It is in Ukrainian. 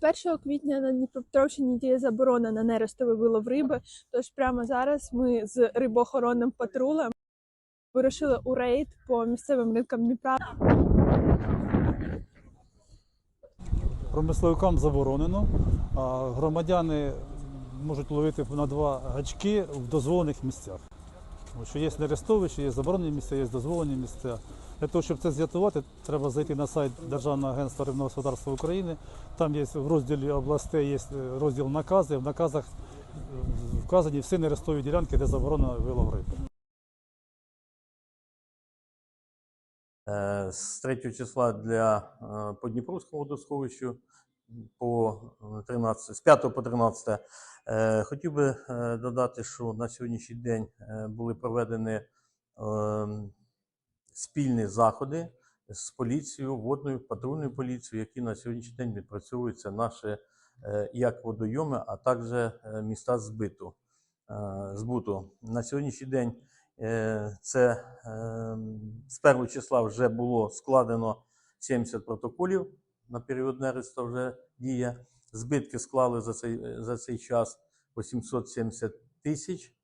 З 1 квітня на Дніпропетровщині діє заборона на нерестовий вилов риби. Тож прямо зараз ми з рибоохоронним патрулем вирушили у рейд по місцевим ринкам Дніпра. Промисловикам заборонено, громадяни можуть ловити на два гачки в дозволених місцях. Тому Що є нерестовища, є заборонені місця, є дозволені місця. Для того, щоб це з'ятувати, треба зайти на сайт Державного агентства рибного господарства України. Там є в розділі областей є розділ накази. В наказах е, вказані всі нерестові ділянки, де заборонено вилов риби. Е, З 3 числа для е, по Дніпровському водосховищу по е, 13, з 5 по 13. Е, Хотів би е, додати, що на сьогоднішній день е, були проведені е, спільні заходи з поліцією, водною патрульною поліцією, які на сьогоднішній день відпрацьовуються наші е, як водойоми, а також е, міста збиту. е, збуту. На сьогоднішній день Це з першого числа вже було складено 70 протоколів на період нереста вже діє. Збитки склали за цей, за цей час 870 тисяч.